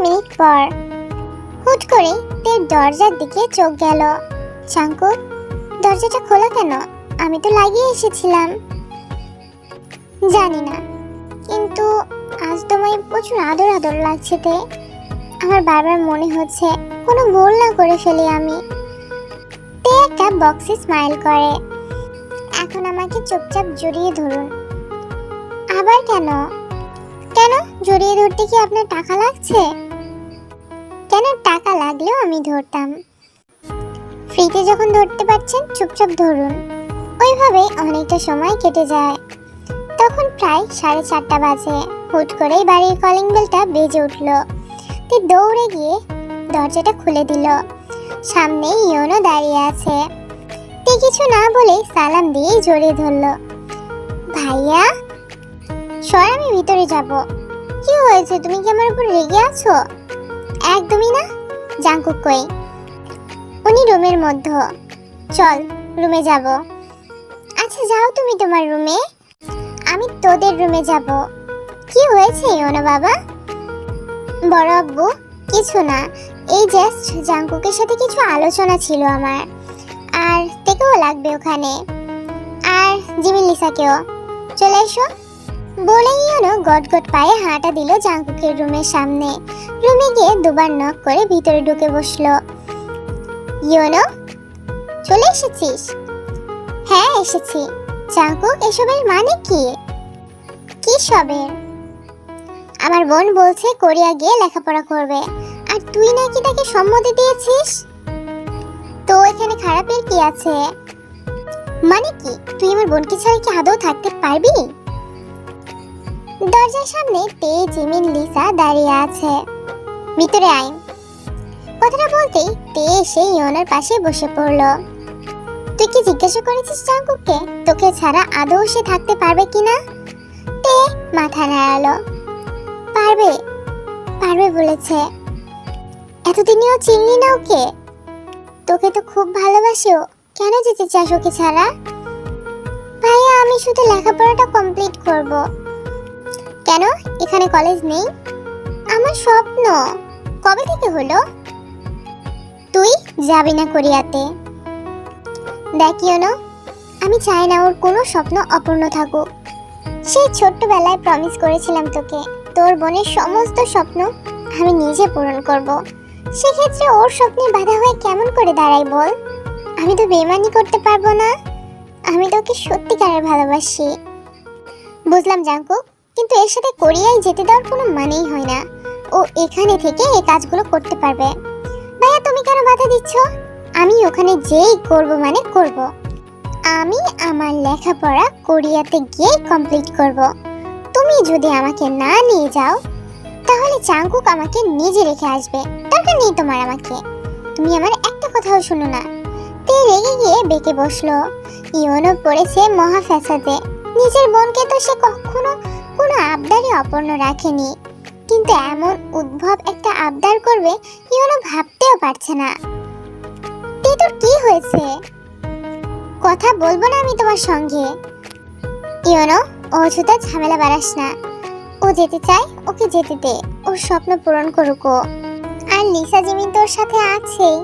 Minute পর। হুট করে তের দরজার দিকে চোখ গেল। চাঙ্কু দরজাটা খোলা কেন? আমি তো লাগিয়ে এসেছিলাম। জানি না। কিন্তু আজ তোমায় প্রচুর আদর আদর লাগছে তে। আমার বারবার মনে হচ্ছে কোনো ভুল না করে ফেলি আমি। তে একটা বক্সে স্মাইল করে। এখন আমাকে চুপচাপ জড়িয়ে ধরুন। আবার কেন? কেন? জড়িয়ে ধরতে কি আপনার টাকা লাগছে? কেন টাকা লাগলেও আমি ধরতাম? ফ্রিতে যখন ধরতে পারছেন, চুপচাপ ধরুন। ওইভাবে অনেকটা সময় কেটে যায়। তখন প্রায় সাড়ে চারটা বাজে। হুট করেই বাড়ির কলিং বেলটা বেজে উঠল। তে দৌড়ে গিয়ে দরজাটা খুলে দিল। সামনে ইয়নো দাঁড়িয়ে আছে। তে কিছু না বলে সালাম দিয়ে জড়িয়ে ধরল। ভাইয়া, সর, আমি ভিতরে যাব। কি হয়েছে? তুমি কি আমার উপর রেগে আছো? একদমই না? জাঙ্কুক কই? উনি রুমের মধ্যে। চল, রুমে যাব। আচ্ছা যাও তুমি তোমার রুমে। আমি তোদের রুমে যাব। কি হয়েছে ইয়োনো বাবা? বড় আব্বু, কিছু না। এই জাস্ট জাঙ্কুকের সাথে কিছু আলোচনা ছিল আমার। আর তেকেও লাগবে ওখানে। আর জিমিন লিসাকেও চলে এসো। বলেই ইয়োনো গট গট পায়ে হাঁটা দিল জাঙ্কুকের রুমের সামনে। রুমে গিয়ে দুবার নক করে ভিতরে ঢুকে বসল। ইয়োনো, চলে এসেছিস? হ্যাঁ এসেছি। জাঙ্কুক এসবের মানে কি? কি সবের? আমার বোন বলছে কোরিয়া গিয়ে লেখাপড়া করবে। আর তুই নাকি তাকে সম্মতি দিয়েছিস? তো এখানে খারাপের কি আছে? মানে কি? তুই আমার বোনকে ছাড়া কি আদৌ থাকতে পারবি? দরজার সামনে তে, জিমিন, লিসা দাঁড়িয়ে আছে। ভিতরে আয়। কথাটা বলতেই তে এসে ইয়নের পাশে বসে পড়ল। তুই কি জিজ্ঞাসা করেছিস জাঙ্কুককে, তোকে ছাড়া আদৌ সে থাকতে পারবে কিনা? তে মাথা নাড়ালো। পারবে পারবে বলেছে। এতদিনেও চিনলি না ওকে? তোকে তো খুব ভালোবাসে ও কেন যেতে চাস ওকে ছাড়া? ভাইয়া, আমি শুধু লেখাপড়াটা কমপ্লিট করব। কেন? এখানে কলেজ নেই? আমার স্বপ্ন। কবে থেকে হলো? তুই যাবি না কোরিয়াতে। দেখিও না আমি চাই না ওর কোনো স্বপ্ন অপূর্ণ থাকুক। সেই ছোট্টবেলায় প্রমিস করেছিলাম তোকে, তোর বোনের সমস্ত স্বপ্ন আমি নিজে পূরণ করব। সেক্ষেত্রে ওর স্বপ্নে বাধা হয়ে কেমন করে দাঁড়াই বল? আমি তো বেমানি করতে পারব না। আমি তোকে সত্যিকারের ভালোবাসি। বুঝলাম জাঙ্কু কিন্তু এর সাথে কোরিয়ায় যেতে দেওয়ার কোনো মানেই হয় না। ও এখানে থেকে এই কাজগুলো করতে পারবে। ভাইয়া, তুমি কেন বাধা দিচ্ছ? আমি ওখানে যেই করব মানে করব। আমি আমার লেখাপড়া কোরিয়াতে গিয়ে কমপ্লিট করব। তুমি যদি আমাকে না নিয়ে যাও, তাহলে চাঙ্কুক আমাকে নিজে রেখে আসবে। দরকার নেই তোমার আমাকে। তুমি আমার একটা কথাও শোনো না। তে রেগে গিয়ে বেঁকে বসল। ইয়নো পড়েছে মহা ফ্যাসাদে নিজের বোনকে তো সে কখনো কোনো আবদারে অপর্ণ রাখেনি। কিন্তু এমন উদ্ভব একটা আবদার করবে ইয়নো ভাবতেও পারছে না। তে তোর কি হয়েছে? কথা বলব না আমি তোমার সঙ্গে। ইয়নো অযথা ঝামেলা বাড়াস না। ও যেতে চায়, ওকে যেতে দে। ওর স্বপ্ন পূরণ করুক আর লিসা জিমিন তোর সাথে আছেই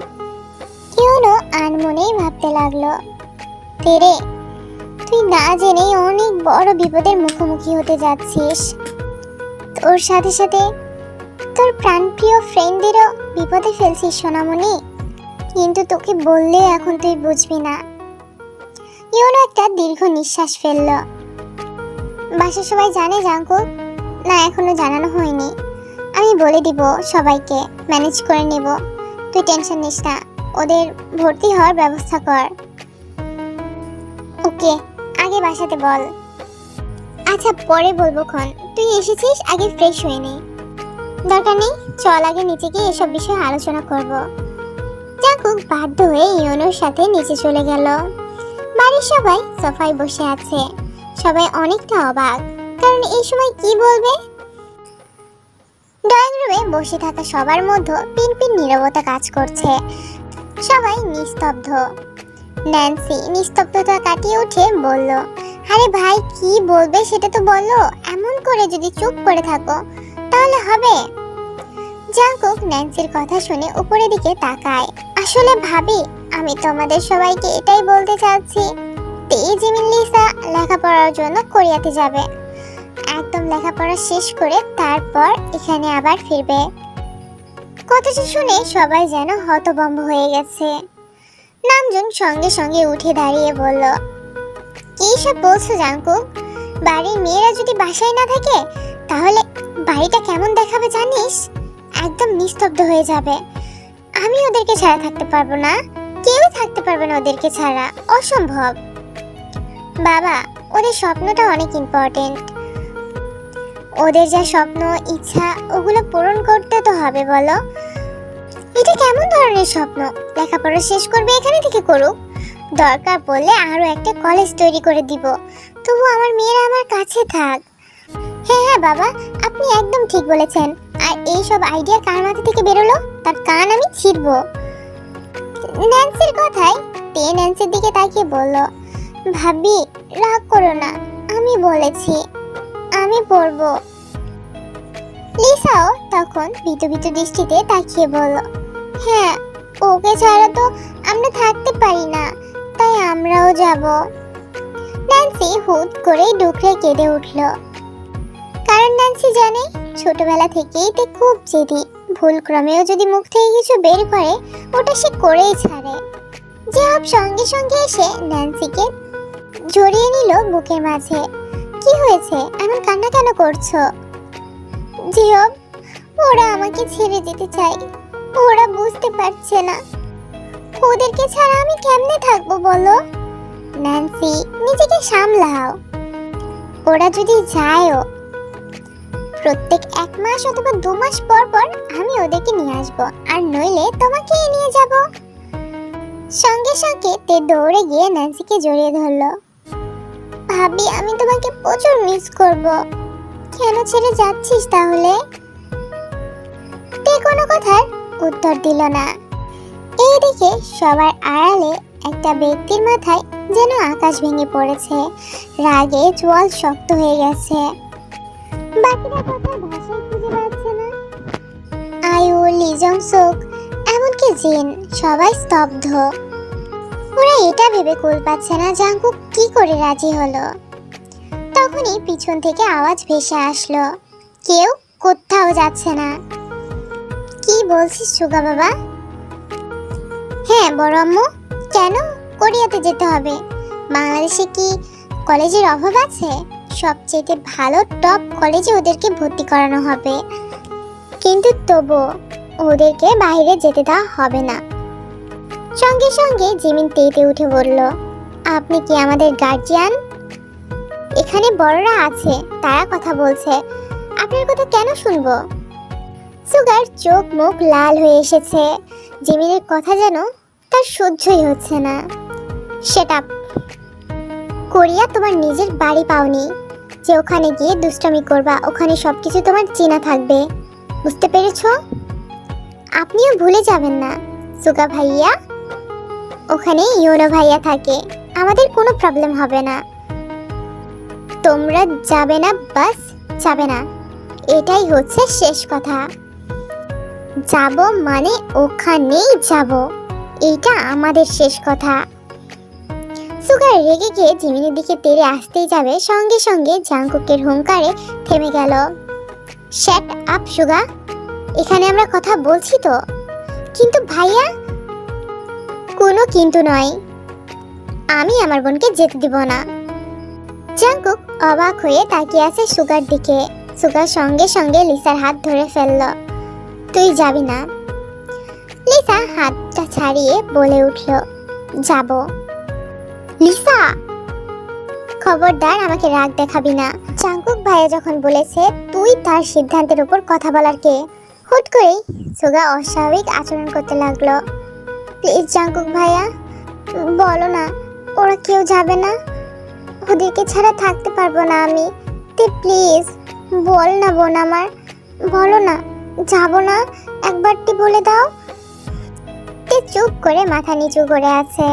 ইয়নো আনমনেই ভাবতে লাগল। তেরে, তুই না জেনেই অনেক বড় বিপদের মুখোমুখি হতে যাচ্ছিস। তোর সাথে সাথে তোর প্রাণপ্রিয় ফ্রেন্ডদেরও বিপদে ফেলছিস, সোনামণি। কিন্তু তোকে বললে এখন তুই বুঝবি না। ইউনো একটা দীর্ঘ নিঃশ্বাস ফেলল। বাসা সবাই জানে জাঙ্কু না এখনও জানানো হয়নি। আমি বলে দিব সবাইকে ম্যানেজ করে নেব। তুই টেনশন নিস না, ওদের ভর্তি হওয়ার ব্যবস্থা কর। ওকে, আগে বাসাতে বল। আচ্ছা পরে বলব ক্ষণ। তুই এসেছিস? আগে ফ্রেশ হয়ে নে। দরকার নেই, চল আগে নিচে গিয়ে এসব বিষয়ে আলোচনা করব। জাকুক বাধ্য হয়ে ইয়নোর সাথে নিচে চলে গেল। বাড়ির সবাই সোফায় বসে আছে। সবাই অনেকটা অবাক। কারণ এই সময় কি বলবে? ড্রয়িং রুমে বসে থাকা সবার মধ্যে পিনপিন নীরবতা কাজ করছে। সবাই নিস্তব্ধ। ন্যান্সি নিস্তব্ধতা কাটিয়ে উঠে বলল আরে ভাই, কি বলবে সেটা তো বলো। এমন করে যদি চুপ করে থাকো, তাহলে হবে। জাঙ্কুক ন্যান্সির কথা শুনে উপরের দিকে তাকায়। আসলে ভাবি, আমি তোমাদের সবাইকে এটাই বলতে চাচ্ছি তেজিমিন লিসা লেখাপড়ার জন্য কোরিয়াতে যাবে। একদম লেখাপড়া শেষ করে তারপর এখানে আবার ফিরবে। কথাটা শুনে সবাই যেন হতভম্ব হয়ে গেছে। নামজুন সঙ্গে সঙ্গে উঠে দাঁড়িয়ে বলল কি সব বলছো জাঙ্কুক বাড়ির মেয়েরা যদি বাসায় না থাকে, তাহলে বাড়িটা কেমন দেখাবে জানিস? একদম নিস্তব্ধ হয়ে যাবে। আমি ওদেরকে ছাড়া থাকতে পারব না। কেউ থাকতে পারবে না ওদেরকে ছাড়া। অসম্ভব। বাবা, ওদের স্বপ্নটা অনেক ইম্পর্টেন্ট ওদের যা স্বপ্ন, ইচ্ছা, ওগুলো পূরণ করতে তো হবে, বলো। এটা কেমন ধরনের স্বপ্ন? লেখাপড়া শেষ করবে এখানে থেকে করুক। দরকার পড়লে আরও একটা কলেজ তৈরি করে দিব। তবু আমার মেয়েরা আমার কাছে থাক। হ্যাঁ হ্যাঁ বাবা, আপনি একদম ঠিক বলেছেন। আর এই সব আইডিয়া কার মাথা থেকে বেরোলো? তার কান আমি ছিড়ব। ন্যান্সির কথায় তে ন্যান্সির দিকে তাকিয়ে বলল, ভাবি, রাগ করো না, আমি বলেছি, আমি পড়ব। লিসাও তখন ভীতু ভীতু দৃষ্টিতে তাকিয়ে বলল হ্যাঁ ওকে ছাড়া তো আমরা থাকতে পারি না। তাই আমরাও যাব। ন্যান্সি হুট করে ডুকরে কেঁদে উঠল। কারণ ন্যান্সি জানে, ছোটবেলা থেকেই তে খুব জেদি। ভুল ক্রমেও যদি মুখ থেকে কিছু বের করে, ওটা সে করেই ছাড়ে। জেহব সঙ্গে সঙ্গে এসে ন্যান্সিকে জড়িয়ে নিল বুকের মাঝে। কি হয়েছে? এমন কান্না কেন করছ? জিয়ব ওরা আমাকে ছেড়ে যেতে চায়। ওরা বুঝতে পারছে না। ওদেরকে ছাড়া আমি কেমনে থাকব বলো? ন্যান্সি নিজেকে সামলাও। ওরা যদি যায়ও, প্রত্যেক এক মাস অথবা দু মাস পর পর আমি ওদেরকে নিয়ে আসব আর নইলে তোমাকে নিয়ে যাব। সঙ্গে সঙ্গে তে দৌড়ে গিয়ে ন্যান্সিকে জড়িয়ে ধরলো। ভাবি, আমি তোমাকে প্রচুর মিস করব। কেন ছেড়ে যাচ্ছিস তাহলে? তে কোনো কথার উত্তর দিল না। এইদিকে সবার আড়ালে একটা ব্যক্তির মাথায় যেন আকাশ ভেঙে পড়েছে। রাগে জল শক্ত হয়ে গেছে। বাকিরা কথার ভাষায় খুঁজে পাচ্ছে না। আয়ু, লিজং সোক এমনকি জিন, সবাই স্তব্ধ। ওরা এটা ভেবে কুল পাচ্ছে না জাঙ্কুক কি করে রাজি হলো। তখনই পিছন থেকে আওয়াজ ভেসে আসলো। কেউ কোথাও যাচ্ছে না। কি বলছিস, সুগা বাবা? হ্যাঁ বড় আম্মু। কেন? কোরিয়াতে যেতে হবে। বাংলাদেশে কি কলেজের অভাব আছে? সবচেয়ে ভালো টপ কলেজে ওদেরকে ভর্তি করানো হবে। কিন্তু তবু ওদেরকে বাইরে যেতে দেওয়া হবে না। সঙ্গে সঙ্গে জিমিন তেতে উঠে বলল, আপনি কি আমাদের গার্জিয়ান? এখানে বড়রা আছে, তারা কথা বলছে। আপনার কথা কেন শুনব? সুগার চোখ মুখ লাল হয়ে এসেছে। জিমিনের কথা যেন তার সহ্যই হচ্ছে না। সেটা কোরিয়া তোমার নিজের বাড়ি পাওনি, যে ওখানে গিয়ে দুষ্টামি করবা, ওখানে সব কিছু তোমার চেনা থাকবে। বুঝতে পেরেছ? আপনিও ভুলে যাবেন না, সুগা ভাইয়া। ওখানে ইয়োনো ভাইয়া থাকে, আমাদের কোনো প্রবলেম হবে না। তোমরা যাবে না, বাস যাবে না। এটাই হচ্ছে শেষ কথা। যাব মানে ওখানেই যাব। এটা আমাদের শেষ কথা। সুগার রেগে গিয়ে জিমিনের দিকে তেড়ে আসতেই যাবে, সঙ্গে সঙ্গে জাঙ্কুকের হুঙ্কারে থেমে গেল। শ্যাট আপ সুগা এখানে আমরা কথা বলছি তো। কিন্তু ভাইয়া, কোনো কিন্তু নয়। আমি আমার বোনকে যেতে দিব না। জাঙ্কুক অবাক হয়ে তাকিয়ে আছে সুগার দিকে। সুগার সঙ্গে সঙ্গে লিসার হাত ধরে ফেলল। তুই যাবি না। লিসা হাতটা ছাড়িয়ে বলে উঠল, যাব। লিসা! খবরদার, আমাকে রাগ দেখাবি না। চাঙ্কুক ভাইয়া যখন বলেছে, তুই তার সিদ্ধান্তের উপর কথা বলার কে? হুট করেই সুগা অস্বাভাবিক আচরণ করতে লাগল। প্লিজ চাঙ্কুক ভাইয়া, বলো না, ওরা কেউ যাবে না? ওদেরকে ছাড়া থাকতে পারব না আমি। তে প্লিজ, বল না বোন আমার, বলো না, যাব না? একবারটি বলে দাও। তে চুপ করে মাথা নিচু করে আছে।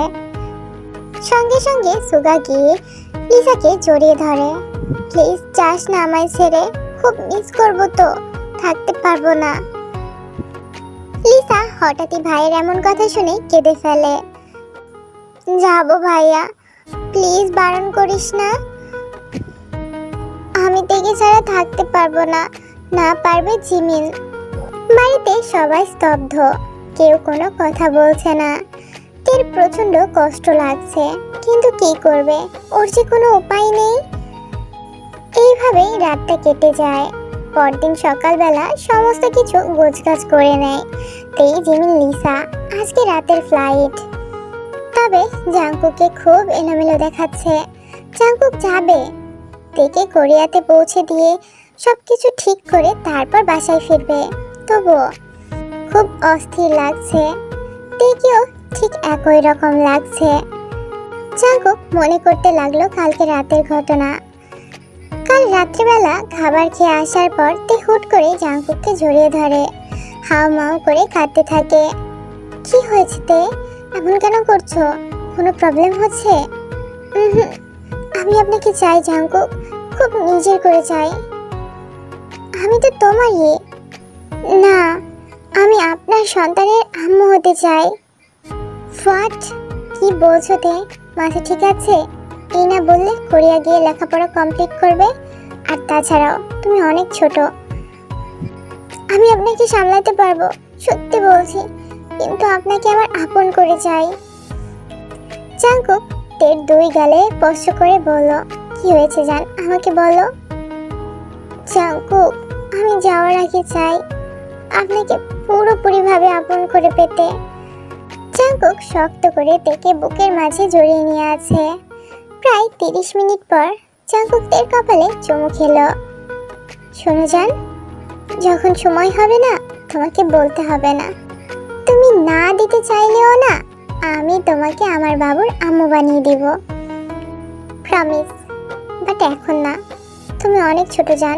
সঙ্গে সঙ্গে সুগা গিয়ে লিসাকে জড়িয়ে ধরে। প্লিজ, যাস না আমায় ছেড়ে। খুব মিস করব তো। থাকতে পারব না। লিসা হঠাৎই ভাইয়ের এমন কথা শুনে কেঁদে ফেলে। যাব ভাইয়া। প্লিজ, বারণ করিস না। আমি থেকে ছাড়া থাকতে পারব না। না পারবে জিমিন। বাড়িতে সবাই স্তব্ধ। কেউ কোনো কথা বলছে না। তের প্রচণ্ড কষ্ট লাগছে। কিন্তু কি করবে? ওর যে কোনো উপায় নেই। এইভাবেই রাতটা কেটে যায়। পরদিন সকালবেলা সমস্ত কিছু গোছগাছ করে নেয়। তেই জিমিন লিসা, আজকে রাতের ফ্লাইট। তবে জাঙ্কুকে খুব এলোমেলো দেখাচ্ছে। জাঙ্কুক যাবে। তেকে কোরিয়াতে পৌঁছে দিয়ে সবকিছু ঠিক করে তারপর বাসায় ফিরবে। তবুও খুব অস্থির লাগছে। তেকেও ঠিক একই রকম লাগছে। জাঙ্কুক মনে করতে লাগল কালকে রাতের ঘটনা। কাল রাত্রিবেলা খাবার খেয়ে আসার পর তে হুট করে জাঙ্কুককে জড়িয়ে ধরে। হাও মাও করে কাঁদতে থাকে। কি হয়েছে তে? এমন কেন করছ? কোনো প্রবলেম হচ্ছে? আমি আপনাকে চাই জাঙ্কুক খুব নিজের করে চাই। আমি তো তোমারই। না আমি আপনার সন্তানের আম্মু হতে চাই। হোয়াট? কি বলছো তে? মাথা ঠিক আছে? এই না বললে কোরিয়া গিয়ে লেখাপড়া কমপ্লিট করবে? আর তাছাড়াও, তুমি অনেক ছোট। আমি আপনাকে সামলাতে পারব, সত্যি বলছি। কিন্তু আপনাকে আমার আপন করে চাই। চাঙ্কুক তের দুই গালে স্পর্শ করে বলল, কি হয়েছে জান? আমাকে বলো। চাঙ্কুক আমি যাওয়ার আগে চাই। আপনাকে পুরোপুরিভাবে আপন করে পেতে চাঙ্কুক শক্ত করে তেকে বুকের মাঝে জড়িয়ে নিয়ে আছে। প্রায় তিরিশ মিনিট পর চাঙ্কুকদের কপালে চুমু খেলো। শোনো যান যখন সময় হবে না, তোমাকে বলতে হবে না। তুমি না দিতে চাইলেও না, আমি তোমাকে আমার বাবুর আম্মু বানিয়ে দিব। প্রমিস বাট এখন না। তুমি অনেক ছোট যান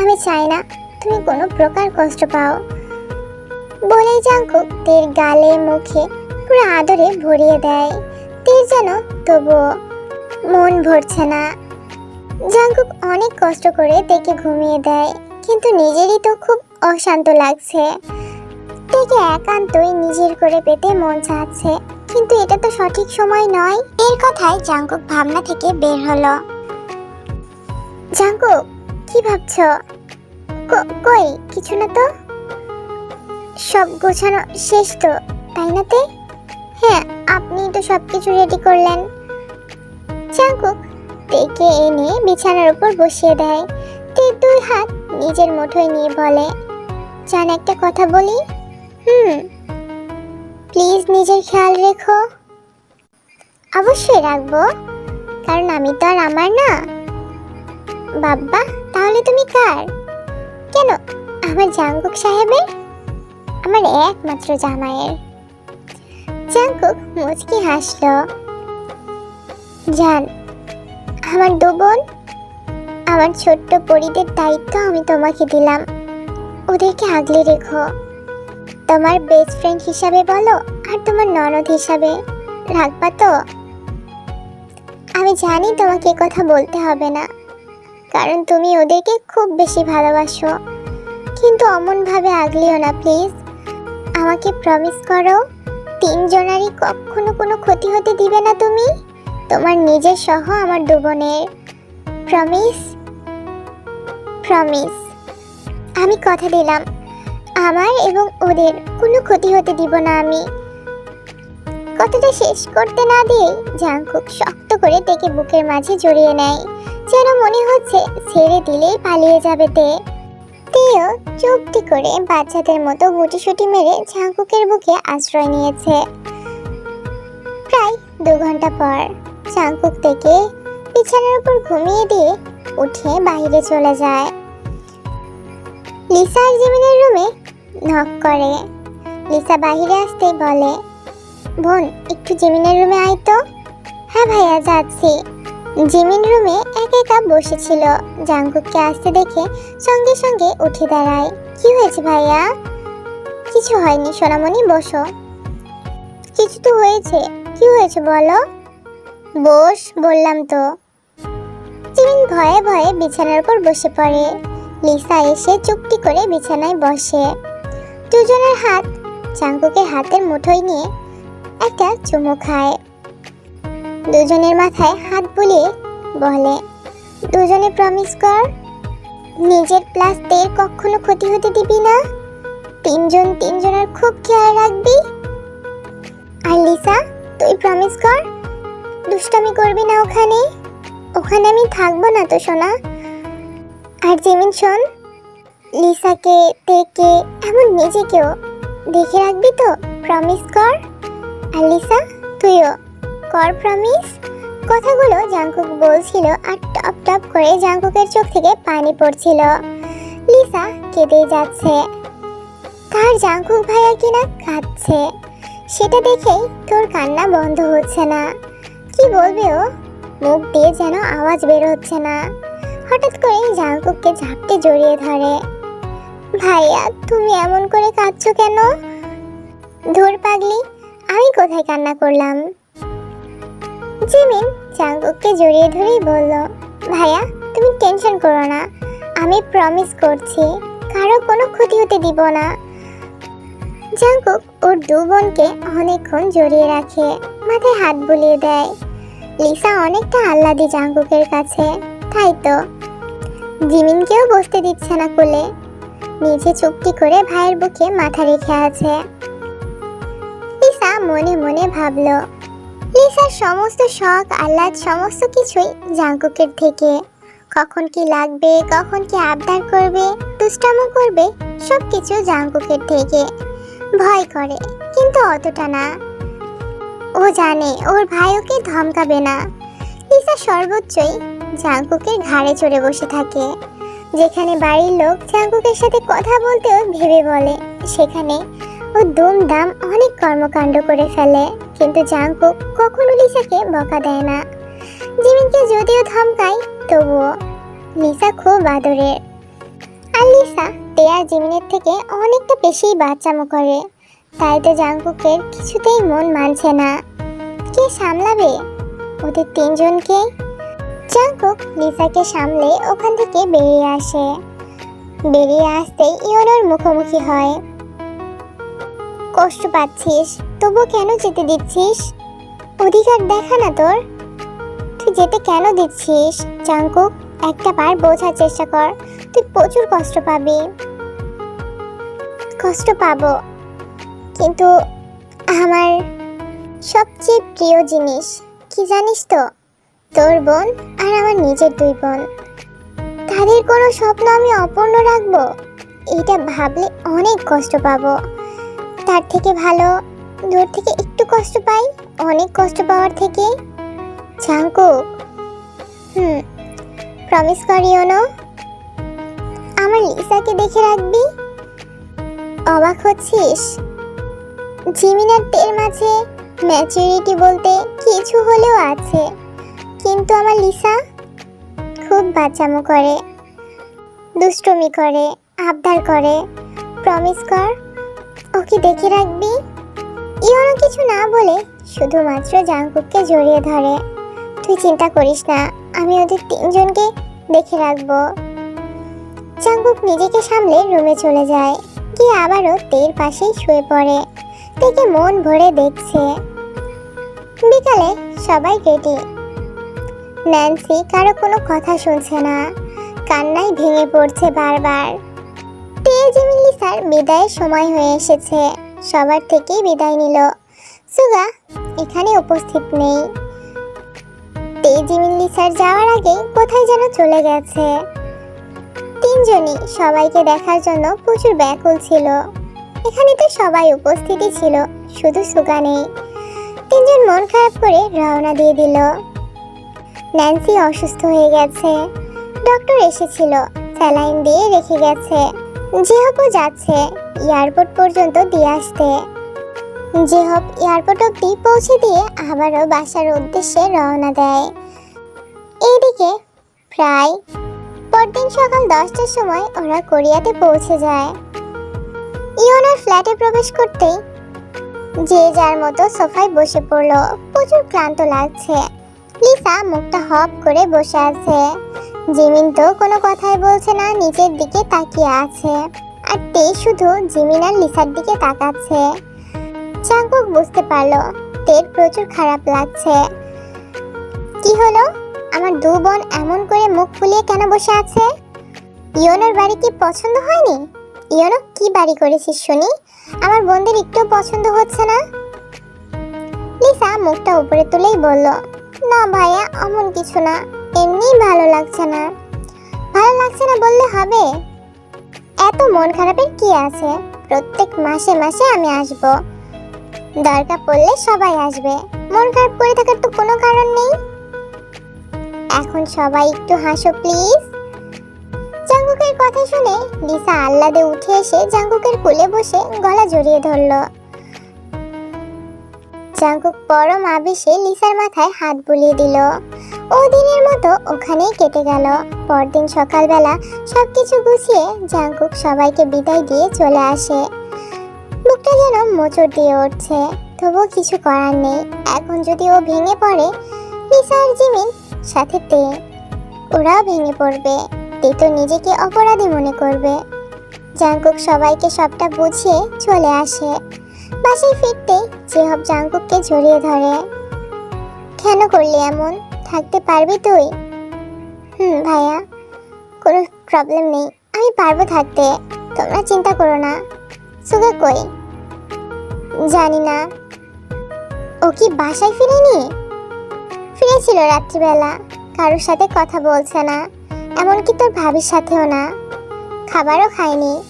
আমি চাই না তুমি কোনো প্রকার কষ্ট পাও। বলেই জাঙ্কুক তের গালে মুখে পুরো আদরে ভরিয়ে দেয়। তের যেন তবুও মন ভরছে না। জাঙ্কুক অনেক কষ্ট করে তেকে ঘুমিয়ে দেয়, কিন্তু নিজেরই তো খুব অশান্ত লাগছে। তেকে একান্তই নিজের করে পেতে মন চাচ্ছে, কিন্তু এটা তো সঠিক সময় নয়। এর কথায় জাঙ্কুক ভাবনা থেকে বের হলো। জাঙ্কুক, কি ভাবছ? কই? কিছু না তো? সব গোছানো শেষ তো, তাই না তে? হ্যাঁ আপনি তো সব কিছু রেডি করলেন। জাঙ্কুক তেকে এনে বিছানার উপর বসিয়ে দেয়। তে দুই হাত নিজের মুঠোয় নিয়ে বলে, জান, একটা কথা বলি? হুম। প্লিজ নিজের খেয়াল রেখো। অবশ্যই রাখব, কারণ আমি তো আর আমার না। বাব্বা, তাহলে তুমি কার? কেন? আমার জাঙ্কুক সাহেবের? আমার একমাত্র জামাইয়ের। জাঙ্কুক মুচকি হাসলো। জান, আমার দু বোন, আমার ছোট্ট পরিদের দায়িত্ব আমি তোমাকে দিলাম। ওদেরকে আগলে রেখো। তোমার বেস্ট ফ্রেন্ড হিসাবে বলো আর তোমার ননদ হিসাবে। রাখবা তো? আমি জানি তোমাকে কথা বলতে হবে না। কারণ তুমি ওদেরকে খুব বেশি ভালোবাসো। কিন্তু অমনভাবে আগলিও না, প্লিজ। আমাকে প্রমিস করো, তিনজনারই কখনো কোনো ক্ষতি হতে দিবে না তুমি। তোমার নিজের সহ আমার দু বোনের। প্রমিস প্রমিস আমি কথা দিলাম। আমার এবং ওদের কোনো ক্ষতি হতে দিব না আমি। কথাটা শেষ করতে না দিয়ে জাংকুক শক্ত করে তেকে বুকের মাঝে জড়িয়ে নেয়। যেন মনে হচ্ছে ছেড়ে দিলেই পালিয়ে যাবে তে। তেও চুপটি করে বাচ্চাদের মতো গুটিসুটি মেরে ঝাঁকুকের বুকে আশ্রয় নিয়েছে। প্রায় দু ঘণ্টা পর ঝাঙ্কুক থেকে বিছানার উপর ঘুমিয়ে দিয়ে উঠে বাইরে চলে যায়। লিসা জিমিনের রুমে নক করে। লিসা বাইরে আসতেই বলে, বোন, একটু জিমিনের রুমে আয় তো। হ্যাঁ ভাইয়া, যাচ্ছি। জিমিন রুমে একা একা বসেছিল। জাঙ্কুককে আসতে দেখে সঙ্গে সঙ্গে উঠে দাঁড়ায়। কি হয়েছে ভাইয়া? কিছু হয়নি সোনামণি, বসো। কিছু তো হয়েছে। কি হয়েছে বলো? বস, বললাম তো। জিমিন ভয়ে ভয়ে বিছানার উপর বসে পড়ে। লিসা এসে চুপটি করে বিছানায় বসে। দুজনের হাত চাঙ্কুকের হাতের মুঠোয় নিয়ে একটা চুমু খায়। দুজনের মাথায় হাত বুলিয়ে বলে, দুজনে প্রমিস কর, নিজের প্লাস তের কখনো ক্ষতি হতে দিবি না। তিনজন তিনজনের খুব খেয়াল রাখবি। আর লিসা, তুই প্রমিস কর, দুষ্টামি করবি না ওখানে। ওখানে আমি থাকব না তো, সোনা। আর জেমিন শোন, লিসাকে, তেকে, এমন নিজেকেও দেখে রাখবি তো প্রমিস কর। আর লিসা, তুইও। কর প্রমিস কথাগুলো জাঙ্কুক বলছিল আর টপ টপ করে জাঙ্কুকের চোখ থেকে পানি পড়ছিল। লিসা কেঁদে যাচ্ছে। তার জাঙ্কুক ভাইয়া কিনা কাঁদছে। সেটা দেখেই তোর কান্না বন্ধ হচ্ছে না। কি বলবে ও? মুখ দিয়ে যেন আওয়াজ বের হচ্ছে না। হঠাৎ করে জাঙ্কুককে ঝাপটে জড়িয়ে ধরে। ভাইয়া, তুমি এমন করে কাঁদছো কেন? ধুর পাগলি, আমি কোথায় কান্না করলাম? জিমিন জাঙ্কুককে জড়িয়ে ধরেই বলল, ভাইয়া, তুমি টেনশন করো না। আমি প্রমিস করছি, কারও কোনো ক্ষতি হতে দিব না। জাঙ্কুক ওর দু বোনকে অনেকক্ষণ জড়িয়ে রাখে, মাথায় হাত বুলিয়ে দেয়। লিসা অনেকটা আহ্লাদি জাঙ্কুকের কাছে, তাই তো। জিমিনকেও বসতে দিচ্ছে না কোলে। নিচে চুক্তি করে ভাইয়ের বুকে মাথা রেখে আছে। লিসা মনে মনে ভাবলো লিসার সমস্ত শখ, আহ্লাদ সমস্ত কিছুই জাঙ্কুকের থেকে। কখন কি লাগবে, কখন কি আবদার করবে, দুষ্টামো করবে সব কিছু জাঙ্কুকের থেকে। ভয় করে, কিন্তু অতটা না। ও জানে, ওর ভাই ওকে ধমকাবে না। লিসা সর্বোচ্চই জাঙ্কুকের ঘাড়ে চড়ে বসে থাকে। যেখানে বাড়ির লোক জাঙ্কুকের সাথে কথা বলতেও ভেবে বলে, সেখানে ও দুম দাম অনেক কর্মকাণ্ড করে ফেলে। কিন্তু জাঙ্কুক কখনো লিসাকে বকা দেয় না। জিমিনকে যদিও ধমকায়, তবুও লিসা খুব আদরের। আর লিসা তেয়ার জিমিনের থেকে অনেকটা বেশি বাচ্চামো করে। তাই তো জাঙ্কুকের কিছুতেই মন মানছে না। কে সামলাবে? ওদের তিনজনকে? জাঙ্কুক লিসাকে সামলে ওখান থেকে বেরিয়ে আসে। বেরিয়ে আসতেই ইয়নোর মুখোমুখি হয়। কষ্ট পাচ্ছিস? তবু কেন যেতে দিচ্ছিস? অধিকার দেখা না তোর। তুই যেতে কেন দিচ্ছিস? জাঙ্কুক একটা বার বোঝার চেষ্টা কর। তুই প্রচুর কষ্ট পাবি। কষ্ট পাবো। কিন্তু আমার সবচেয়ে প্রিয় জিনিস, কি জানিস তো? তোর বোন আর আমার নিজের দুই বোন। তাদের কোনো স্বপ্ন আমি অপূর্ণ রাখব? এটা ভাবলে অনেক কষ্ট পাবো। তার থেকে ভালো দূর থেকে একটু কষ্ট পাই, অনেক কষ্ট পাওয়ার থেকে। জাঙ্কুক হুম প্রমিস করিও না। আমার লিসাকে দেখে রাখবি। অবাক হচ্ছিস? জিমিনার তের মাঝে ম্যাচুরিটি বলতে কিছু হলেও আছে। কিন্তু আমার লিসা খুব বাচ্চামো করে, দুষ্টমি করে, আবদার করে। প্রমিস কর, ওকে দেখে রাখবি। ইওনো কিছু না বলে শুধুমাত্র জাঙ্কুককে জড়িয়ে ধরে। তুই চিন্তা করিস না, আমি ওদের তিনজনকে দেখে রাখব। জাঙ্কুক নিজেকে সামলে রুমে চলে যায়। গিয়ে আবারও তের পাশেই শুয়ে পড়ে। তেকে মন ভরে দেখছে। বিকালে সবাই রেডি। ন্যান্সি কারও কোনো কথা শুনছে না। কান্নায় ভেঙে পড়ছে বারবার। তে জিমিন লিসার বিদায়ের সময় হয়ে এসেছে। সবার থেকেই বিদায় নিল। সুগা, এখানে উপস্থিত নেই। তে জিমিন লিসার যাওয়ার আগে কোথায় যেন চলে গেছে। তিনজনই সবাইকে দেখার জন্য প্রচুর ব্যাকুল ছিল। এখানে তো সবাই উপস্থিতই ছিল, শুধু সুগা নেই। তিনজন মন খারাপ করে রওনা দিয়ে দিল। ন্যান্সি অসুস্থ হয়ে গেছে। ডক্টর এসেছিল, স্যালাইন দিয়ে রেখে গেছে। জেহপও যাচ্ছে, এয়ারপোর্ট পর্যন্ত দিয়ে আসতে। জেহপ এয়ারপোর্ট অব্দি পৌঁছে দিয়ে আবারও বাসার উদ্দেশ্যে রওনা দেয়। এইদিকে প্রায় পরদিন সকাল দশটার সময় ওরা কোরিয়াতে পৌঁছে যায়। ইওনার ফ্ল্যাটে প্রবেশ করতেই যে যার মতো সোফায় বসে পড়ল। প্রচুর ক্লান্ত লাগছে। লিসা মুখটা হপ করে বসে আছে। জিমিন তো কোনো কথাই বলছে না নিচের দিকে তাকিয়ে আছে। আর তে শুধু জিমিন আর লিসার দিকে তাকাচ্ছে। জাঙ্কুক বুঝতে পারল, তের প্রচুর খারাপ লাগছে। কি হলো? আমার দু বোন এমন করে মুখ ফুলিয়ে কেন বসে আছে? ইয়নোর বাড়ি কি পছন্দ হয়নি? ইয়নো, কি বাড়ি করেছিস শুনি? আমার বোনদের একটু পছন্দ হচ্ছে না। লিসা মুখটা উপরে তুলেই বলল, না ভাইয়া, অমন কিছু না। এমনিই ভালো লাগছে না। ভালো লাগছে না বললে হবে। এত মন খারাপের কি আছে? প্রত্যেক মাসে মাসে আমি আসব। দরকার পড়লে সবাই আসবে। মন খারাপ করে থাকার তো কোনো কারণ নেই। এখন সবাই একটু হাসো, প্লিজ। জাঙ্গুকের কথা শুনে লিসা আহ্লাদে উঠে এসে জাঙ্গুকের কোলে বসে গলা জড়িয়ে ধরলো। জাঙ্কুক পরম আবেশে লিসার মাথায় হাত বুলিয়ে দিল। ও দিনের মতো ওখানেই কেটে গেল। পরদিন সকালবেলা সবকিছু গুছিয়ে জাঙ্কুক সবাইকে বিদায় দিয়ে চলে আসে। বুকটা যেন মোচড় দিয়ে উঠছে, তবুও কিছু করার নেই। এখন যদি ও ভেঙে পড়ে, লিসা আর জিমিন সাথে তে ওরাও ভেঙে পড়বে। তে তো নিজেকে অপরাধী মনে করবে। জাঙ্কুক সবাইকে সবটা বুঝিয়ে চলে আসে। বাসায় ফিরতেই চেহব জাঙ্কুককে জড়িয়ে ধরে। কেন করলি এমন? থাকতে পারবি তুই? হুম, ভাইয়া। কোনো প্রবলেম নেই। আমি পারব থাকতে। তোমরা চিন্তা করো না। সুগা কই? জানি না। ও কি বাসায় ফিরেনি? ফিরেছিল রাত্রিবেলা। কারোর সাথে কথা বলছে না। এমনকি তোর ভাবির সাথেও না। খাবারও খায়নি।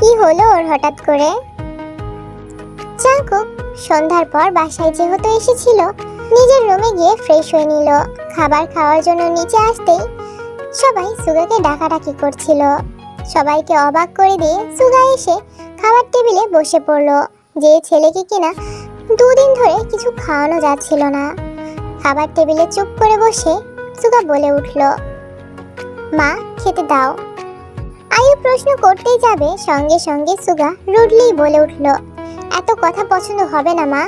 কি হলো ওর হঠাৎ করে? জাঙ্কুক সন্ধ্যার পর বাসায় যেহেতু এসেছিল নিজের রুমে গিয়ে ফ্রেশ হয়ে নিল। খাবার খাওয়ার জন্য নিচে আসতেই সবাই সুগাকে ডাকাডাকি করছিল। সবাইকে অবাক করে দিয়ে সুগা এসে খাবার টেবিলে বসে পড়ল। যে ছেলেকে কিনা দুদিন ধরে কিছু খাওয়ানো যাচ্ছিল না। খাবার টেবিলে চুপ করে বসে সুগা বলে উঠল, মা, খেতে দাও। আয়ু প্রশ্ন করতেই যাবে সঙ্গে সঙ্গে সুগা রুডলি বলে উঠল, এত কথা পছন্দ হবে না, মা।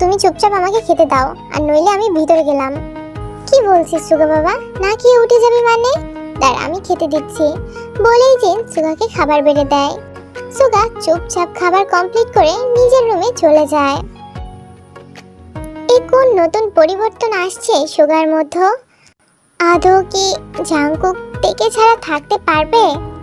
তুমি চুপচাপ আমাকে খেতে দাও, আর নইলে আমি ভিতরে গেলাম। কি বলছিস সুগা বাবা? না খেয়ে উঠে যাবি মানে? দাঁড়, আমি খেতে দিচ্ছি। বলেই জেন সুগাকে খাবার বেড়ে দেয়। সুগা চুপচাপ খাবার কমপ্লিট করে নিজের রুমে চলে যায়। এই কোন নতুন পরিবর্তন আসছে সুগার মধ্যে? আদৌ কি জাঙ্কুক টেকে ছাড়া থাকতে পারবে?